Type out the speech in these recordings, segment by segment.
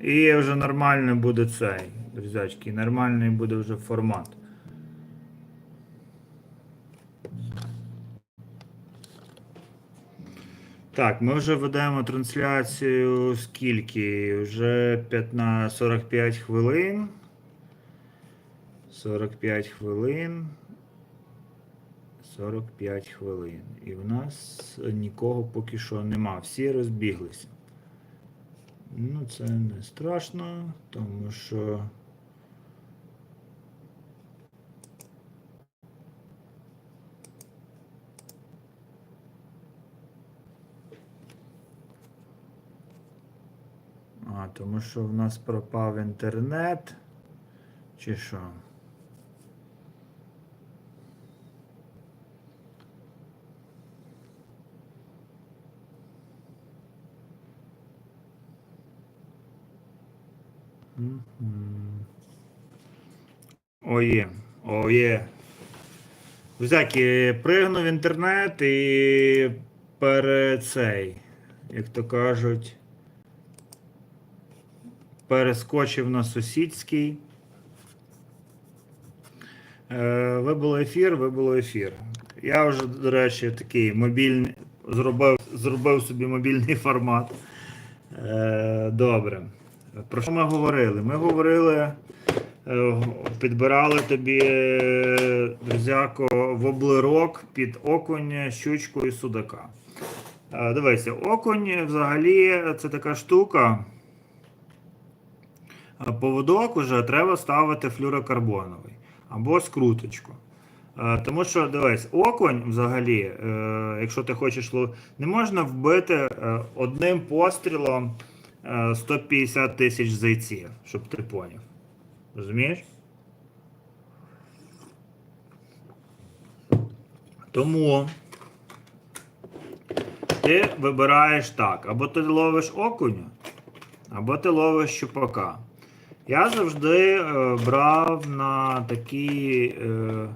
І вже нормальний буде цей, друзячки, нормальний буде вже формат. Так, ми вже ведемо трансляцію скільки? Вже 15, 45 хвилин. 45 хвилин. 45 хвилин. І в нас нікого поки що нема. Всі розбіглися. Ну, це не страшно, тому що. А, тому що в нас пропав інтернет. Чи що? Оє, оє. Взяки, пригнув в інтернет і пере цей, як то кажуть, перескочив на сусідський. Е, вибуло ефір, вибуло ефір. Я вже, до речі, такий мобільний, зробив, зробив собі мобільний формат. Е, добре. Про що ми говорили? Ми говорили, підбирали тобі, е, друзяко, воблерок під окунь, щучку і судака. Е, Дивися, окунь взагалі це така штука. Е, Поводок уже треба ставити флюрокарбоновий або скруточку. Е, Тому що дивись, окунь взагалі, е, якщо ти хочеш не можна вбити е, одним пострілом е, 150 тисяч зайців, щоб ти поняв. Розумієш? Тому ти вибираєш так: або ти ловиш окуня, або ти ловиш щупака. Я завжди е, брав на такі. Е,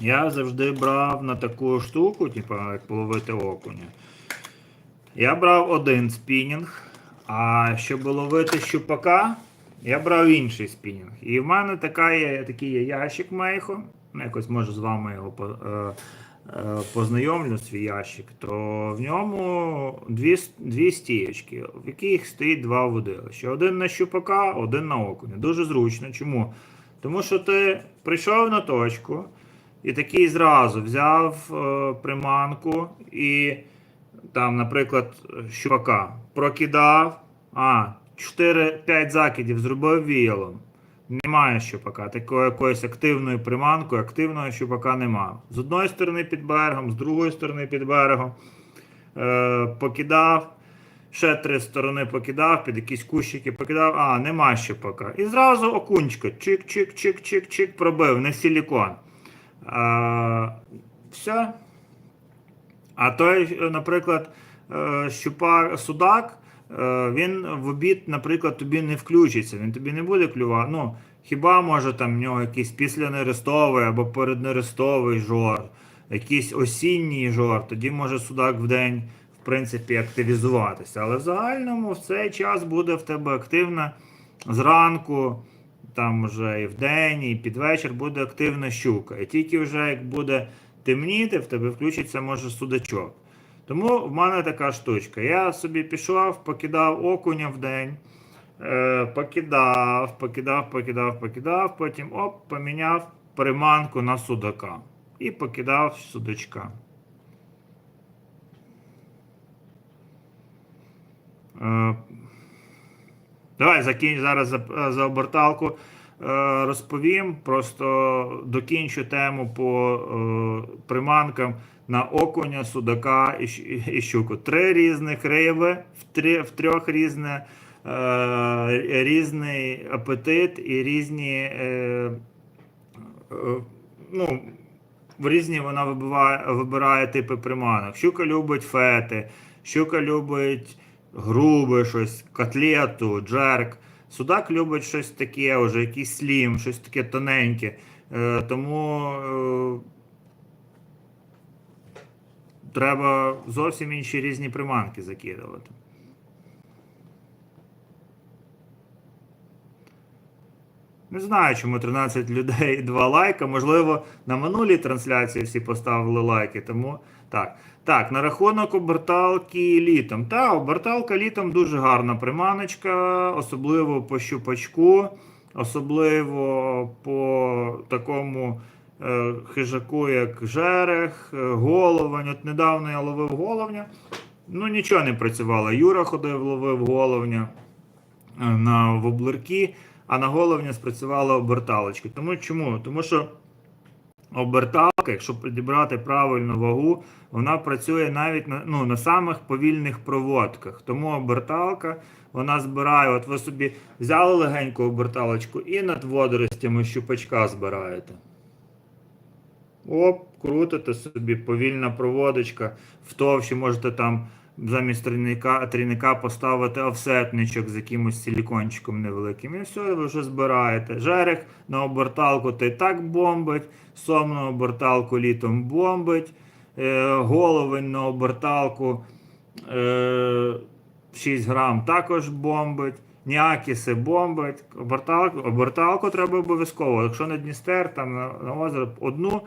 я завжди брав на таку штуку, типу, як половити окуня. Я брав один спінінг, а щоб ловити щупака, я брав інший спінінг. І в мене така є, такий є ящик Мейхо. Ну, якось може з вами його по- е, е, познайомлю, свій ящик, то в ньому дві, дві стієчки, в яких стоїть два водилища. Один на щупака, один на окуня. Дуже зручно. Чому? Тому що ти прийшов на точку і такий зразу взяв е, приманку і там, наприклад, щупака прокидав, а, 4-5 закидів зробив віялом. Немає щупака. Такої якоїсь активної приманки, активного щупака немає. З одної сторони під берегом, з другої сторони під берегом. Е, покидав, ще три сторони покидав, під якісь кущики покидав, а, нема щупака. І зразу окунчика. Чик-чик-чик-чик-чик пробив, не силікон. А, все. А той, наприклад, е, щупак, судак, е, він в обід, наприклад, тобі не включиться, він тобі не буде клювати. Ну, хіба може там в нього якийсь післянерестовий або переднерестовий жор, якийсь осінній жор, тоді може судак в день, в принципі, активізуватися. Але в загальному в цей час буде в тебе активна зранку, там вже і в день, і під вечір буде активна щука. І тільки вже як буде темніти, в тебе включиться може судачок. Тому в мене така штучка. Я собі пішов, покидав окуня в день, е, покидав, покидав, покидав, покидав, потім оп, поміняв приманку на судака. І покидав судачка. Е, Давай закінч зараз за, за оберталку. Е, розповім. Просто докінчу тему по е, приманкам на окуня, судака і, щуку. Три різних риби, в, трьох різне, е, різний апетит і різні. Ну, в різні вона вибиває, вибирає типи приманок. Щука любить фети, щука любить грубе щось, котлету, джерк. Судак любить щось таке, вже якийсь слім, щось таке тоненьке. Е, Тому е, треба зовсім інші різні приманки закидувати. Не знаю, чому 13 людей, і 2 лайка. Можливо, на минулій трансляції всі поставили лайки, тому так. Так, на рахунок оберталки літом. Та, оберталка літом дуже гарна приманочка, особливо по щупачку, особливо по такому е, хижаку, як жерех, е, головань. От недавно я ловив головня. Ну, нічого не працювало. Юра ходив, ловив головня е, на воблерки, а на головня спрацювала оберталочка. Тому чому? Тому що оберталка, якщо підібрати правильну вагу, вона працює навіть на, ну, на самих повільних проводках. Тому оберталка вона збирає. От ви собі взяли легеньку оберталочку і над водоростями щупачка збираєте. Оп, крутите собі, повільна проводочка. В товщі можете там замість трійника, трійника поставити офсетничок з якимось силікончиком невеликим. І все, ви вже збираєте. Жерех на оберталку і так бомбить, сом на оберталку літом бомбить, е, головень на оберталку е, 6 грам також бомбить. Ніакіси бомбить, оберталку, оберталку треба обов'язково. Якщо на Дністер, там на, на озеро одну,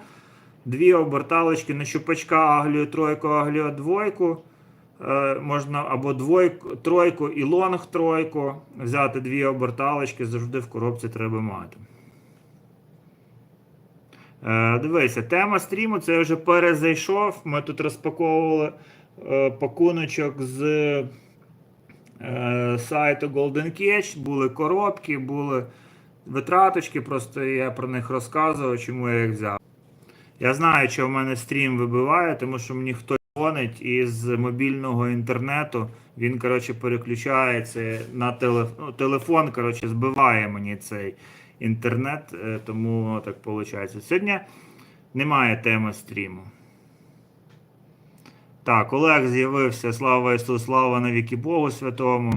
дві оберталочки на щупачка аглію тройку, аглію двойку. Е, можна або двойку, тройку і лонг тройку. Взяти дві оберталочки, завжди в коробці треба мати. Е, дивися, тема стріму це я вже перезайшов. Ми тут розпаковували е, пакуночок з сайту Golden Catch. Були коробки, були витраточки, просто я про них розказував, чому я їх взяв. Я знаю, що в мене стрім вибиває, тому що мені хтось дзвонить із мобільного інтернету. Він, коротше, переключається на телефон. Ну, телефон, коротше, збиває мені цей інтернет, е, тому так виходить. Сьогодні немає теми стріму. Так, Олег з'явився. Слава Ісусу, слава навіки Богу Святому.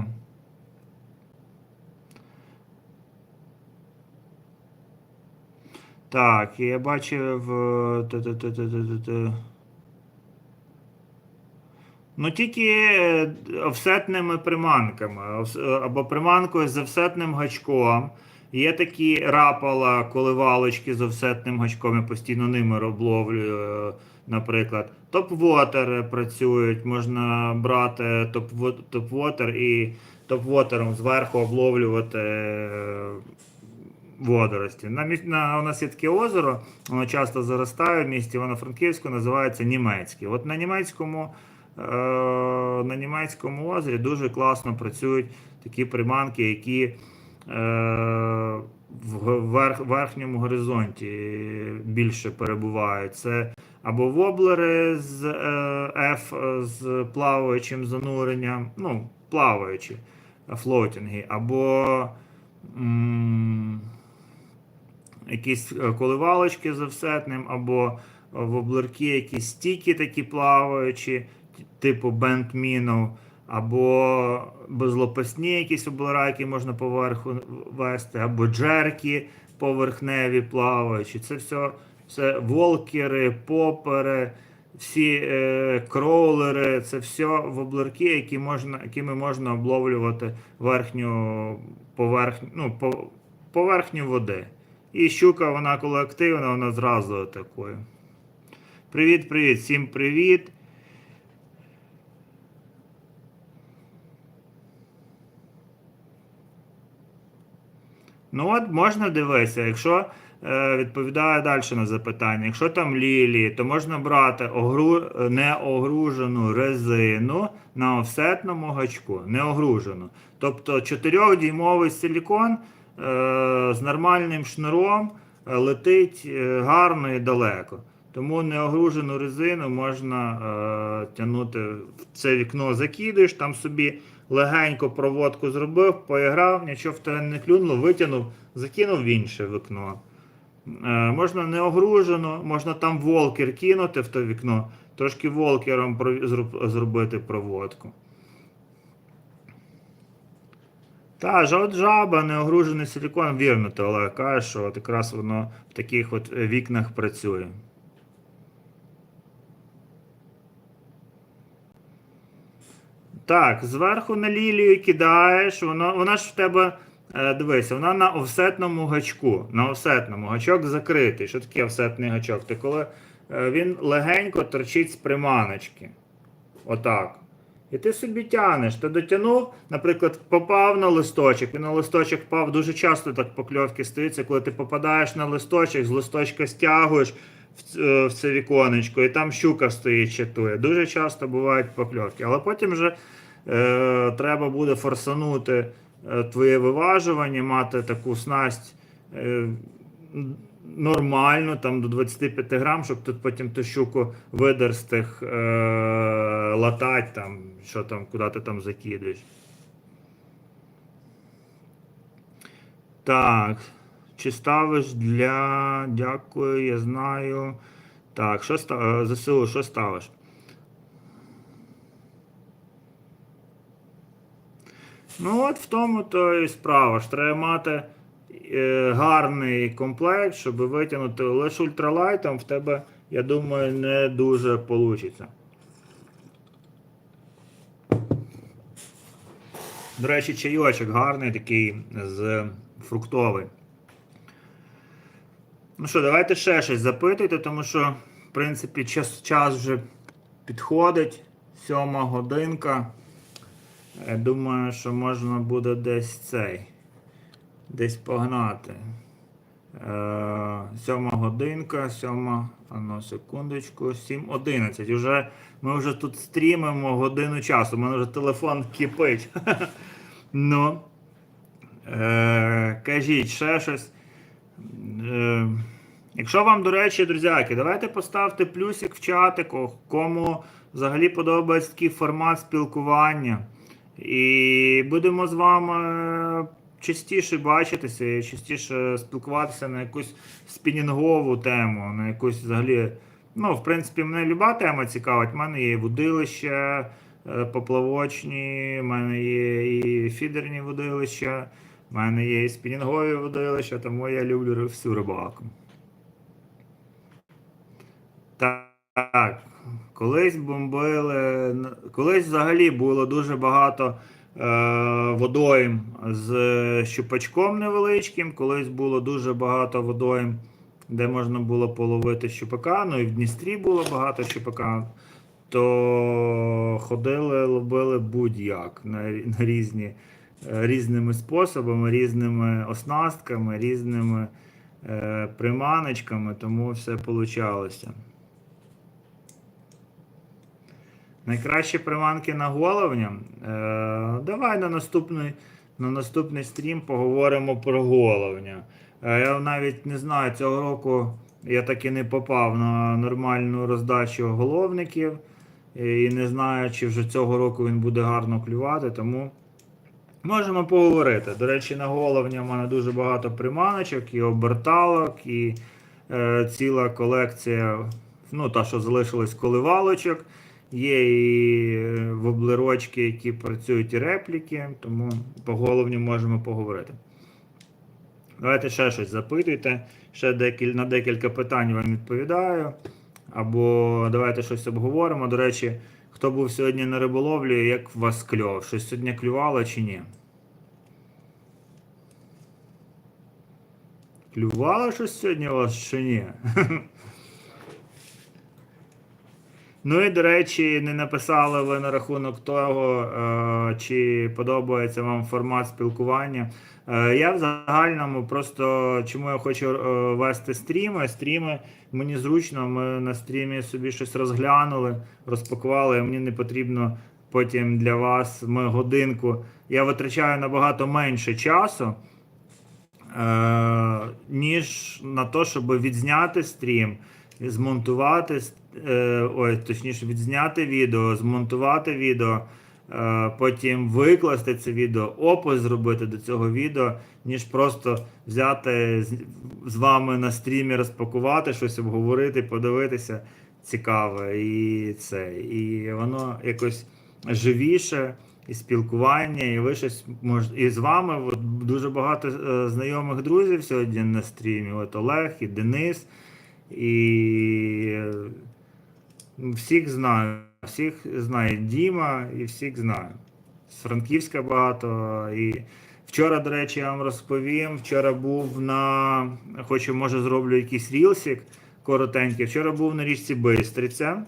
Так, я бачив. Ну, тільки е, офсетними приманками, е, або приманкою з офсетним гачком. Є такі рапала коливалочки з офсетним гачком, я постійно ними обловлюю, е, наприклад. Топ-вотери працюють, можна брати топ-во- топ-вотер і топ-вотером зверху обловлювати водорості. На, на, у нас є таке озеро, воно часто заростає в місті Івано-Франківську, називається Німецьке. От на німецькому, на німецькому озері дуже класно працюють такі приманки, які е, в верхньому горизонті більше перебувають. Це або воблери з е, F з плаваючим зануренням, ну, плаваючі флотінги, або м, якісь е, коливалочки з офсетним, або воблерки, якісь стіки такі плаваючі, типу бендмінов, або безлопасні якісь воблера, які можна поверху вести, або джерки поверхневі плаваючі. Це все, все волкери, попери. Всі е, кроулери, це все воблерки, які можна, якими можна обловлювати верхню поверхню, ну, по, поверхню води. І щука, вона коли активна, вона зразу атакує. Привіт, привіт, всім привіт. Ну от можна дивитися, якщо е, відповідаю далі на запитання, якщо там лілії, то можна брати огру, неогружену резину на офсетному гачку, неогружену. Тобто 4-дюймовий силікон е, з нормальним шнуром е, летить е, гарно і далеко. Тому неогружену резину можна е, тягнути в це вікно, закидуєш, там собі легенько проводку зробив, поіграв, нічого в тебе не клюнуло, витягнув, закинув в інше вікно. Е, можна неогружено, можна там волкер кинути в те вікно, трошки волкером зробити проводку. Та, от жаба, неогружений силікон, вірно, ти Олег каже, що от якраз воно в таких от вікнах працює. Так, зверху на лілію кидаєш, воно, вона ж в тебе е, дивись, вона на офсетному гачку. На офсетному гачок закритий. Що таке офсетний гачок? Ти коли е, він легенько торчить з приманочки. Отак. І ти собі тянеш. Ти дотягнув, наприклад, попав на листочок, і на листочок впав. Дуже часто так покльовки стаються, коли ти попадаєш на листочок, з листочка стягуєш в, це віконечко, і там щука стоїть чатує. Дуже часто бувають покльовки. Але потім вже е, треба буде форсанути е, твоє виважування, мати таку снасть. Е, Нормально, там до 25 грам, щоб тут потім ту щуку видерстих е, латать, там, що там, куди ти там закидуєш. Так. Чи ставиш для. Дякую, я знаю. Так, що ста... е, ЗСУ, що ставиш? Ну, от в тому то і справа. ж Треба мати е, гарний комплект, щоб витягнути лише ультралайтом в тебе, я думаю, не дуже вийде. До речі, чайочок гарний такий з фруктовий. Ну що, давайте ще щось запитуйте, тому що, в принципі, час, час вже підходить. Сьома годинка. Я думаю, що можна буде десь цей. Десь погнати. Е, сьома годинка, сьома, а ну, секундочку, 7.11. Уже, ми вже тут стрімимо годину часу. У мене вже телефон кипить. ну, е, кажіть ще щось. Е, якщо вам, до речі, друзяки, давайте поставте плюсик в чатику, кому взагалі подобається такий формат спілкування. І будемо з вами частіше бачитися і частіше спілкуватися на якусь спінінгову тему, на якусь взагалі. Ну, в принципі, мене люба тема цікавить. У мене є і водилища е, поплавочні, в мене є і фідерні водилища, в мене є і спінінгові водилища, тому я люблю всю рибалку. Так, колись бомбили. Колись взагалі було дуже багато е, водойм з щупачком невеличким, колись було дуже багато водойм, де можна було половити щупака. Ну і в Дністрі було багато щупака. То ходили, ловили будь-як на, на різні, е, різними способами, різними оснастками, різними е, приманочками, тому все получалося. Найкращі приманки на головня. Е, давай на наступний, на наступний стрім поговоримо про головня. Е, я навіть не знаю, цього року я так і не попав на нормальну роздачу головників. І не знаю, чи вже цього року він буде гарно клювати, тому можемо поговорити. До речі, на головня в мене дуже багато приманочок, і оберталок, і е, ціла колекція, ну, та, що залишилась коливалочок. Є і е, воблерочки, які працюють і репліки, тому по головню можемо поговорити. Давайте ще щось запитуйте. Ще декіль, на декілька питань вам відповідаю. Або давайте щось обговоримо. До речі, хто був сьогодні на риболовлі, як у вас кльов? Щось сьогодні клювало чи ні? Клювало щось сьогодні у вас чи ні? Ну і до речі, не написали ви на рахунок того, е, чи подобається вам формат спілкування. Е, Я в загальному просто чому я хочу е, вести стріми. Стріми мені зручно, ми на стрімі собі щось розглянули, розпакували. Мені не потрібно потім для вас ми годинку. Я витрачаю набагато менше часу. Ніж на те, щоб відзняти стрім, змонтувати, е, ой, точніше, відзняти відео, змонтувати відео, е, потім викласти це відео, опис зробити до цього відео, ніж просто взяти з, вами на стрімі, розпакувати щось, обговорити, подивитися цікаве. І це. І воно якось живіше і спілкування, і ви щось мож... і з вами от, дуже багато е, знайомих друзів сьогодні на стрімі. От Олег і Денис. І всіх знаю. Всіх знає Діма і всіх знаю. З Франківська багато. І Вчора, до речі, я вам розповім. Вчора був на. Хочу, може, зроблю якийсь рілсик коротенький. Вчора був на річці Бистриця.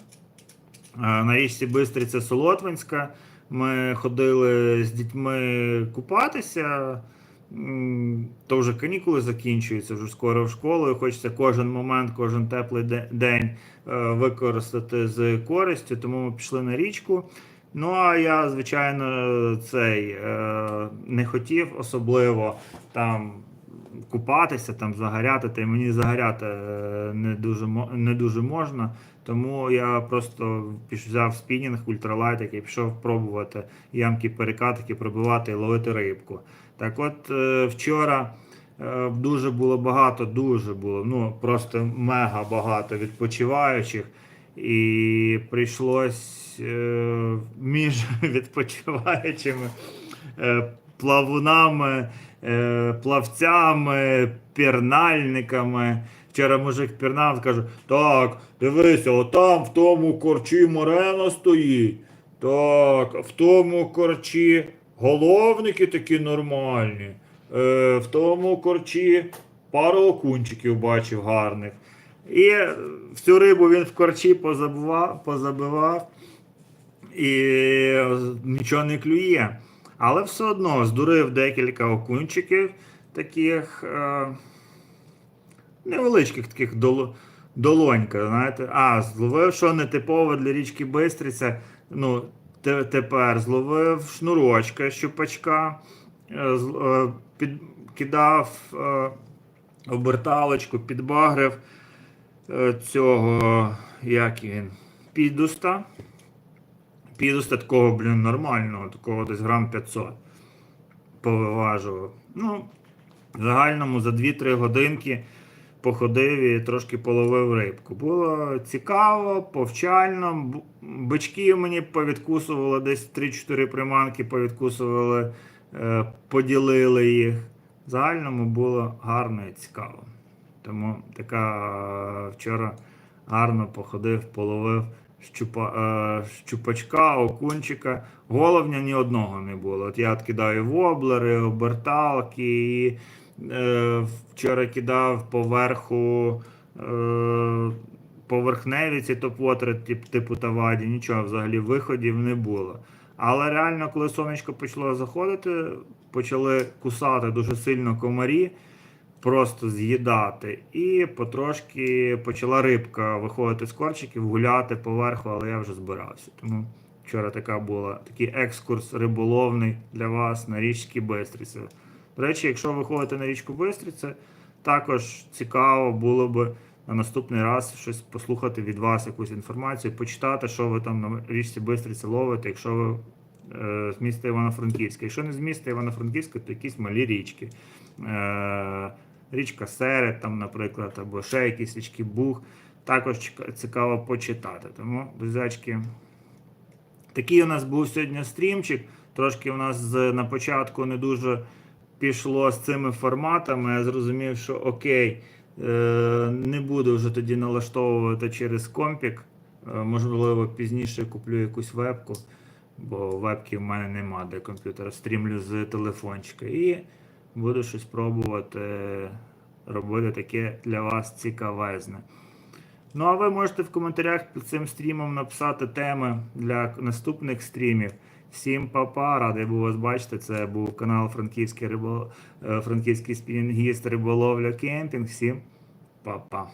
На річці Бистриця Солотвинська. Ми ходили з дітьми купатися. То вже канікули закінчуються, вже скоро в школу. І хочеться кожен момент, кожен теплий день е, використати з користю. Тому ми пішли на річку. Ну а я, звичайно, цей е, не хотів особливо там купатися, там загоряти. Та й мені загоряти е, не дуже не дуже можна. Тому я просто взяв спінінг ультралайт, який пішов пробувати ямки перекатики, пробивати і ловити рибку. Так от е, вчора е, дуже було багато, дуже було, ну просто мега багато відпочиваючих. І прийшлось е, між відпочиваючими плавунами, плавцями, пірнальниками. Вчора мужик пірнав, каже, так, дивися, отам в тому корчі морена стоїть. Так, в тому корчі головники такі нормальні. Е, в тому корчі пару окунчиків бачив гарних. І всю рибу він в корчі позабивав, позабивав і нічого не клює. Але все одно здурив декілька окунчиків таких е, невеличких таких доло, долонька, знаєте. А, зловив, що нетипове для річки Бистриця. Ну, тепер зловив шнурочка, щупачка, е, е, кидав е, оберталочку, підбагрив цього, як він, підуста. Підуста такого, блін, нормального, такого десь грам 500 повиважував. Ну, в загальному за 2-3 годинки походив і трошки половив рибку. Було цікаво, повчально. Бички мені повідкусували десь 3-4 приманки, повідкусували, е, поділили їх. В загальному було гарно і цікаво. Тому така е, вчора гарно походив, половив щупа, е, щупачка, окунчика. Головня ні одного не було. От я от кидаю воблери, оберталки. І, вчора кидав поверху е, поверхневі ці топвотери, тип, типу Таваді, нічого взагалі виходів не було. Але реально, коли сонечко почало заходити, почали кусати дуже сильно комарі просто з'їдати. І потрошки почала рибка виходити з корчиків, гуляти поверху, але я вже збирався. Тому вчора така була такий екскурс риболовний для вас на річці Бистриця. До речі, якщо ви ходите на річку Бистриця, також цікаво було б на наступний раз щось послухати від вас, якусь інформацію, почитати, що ви там на річці Бистриця ловите, якщо ви е, з міста Івано-Франківська. Якщо не з міста Івано-Франківська, то якісь малі річки. Е, річка Серед, там, наприклад, або ще якісь річки Буг. Також цікаво почитати. Тому, друзячки, такий у нас був сьогодні стрімчик. Трошки у нас на початку не дуже пішло з цими форматами. Я зрозумів, що окей, е, не буду вже тоді налаштовувати через компік. Е, Можливо, пізніше куплю якусь вебку, бо вебки в мене нема для комп'ютера. Стрімлю з телефончика. І буду щось пробувати робити таке для вас цікавезне. Ну, а ви можете в коментарях під цим стрімом написати теми для наступних стрімів. Всім па-па, радий був вас бачити. Це був канал Франківський, рибо... е, Франківський спінгіст Риболовля Кемпінг. Всім па-па.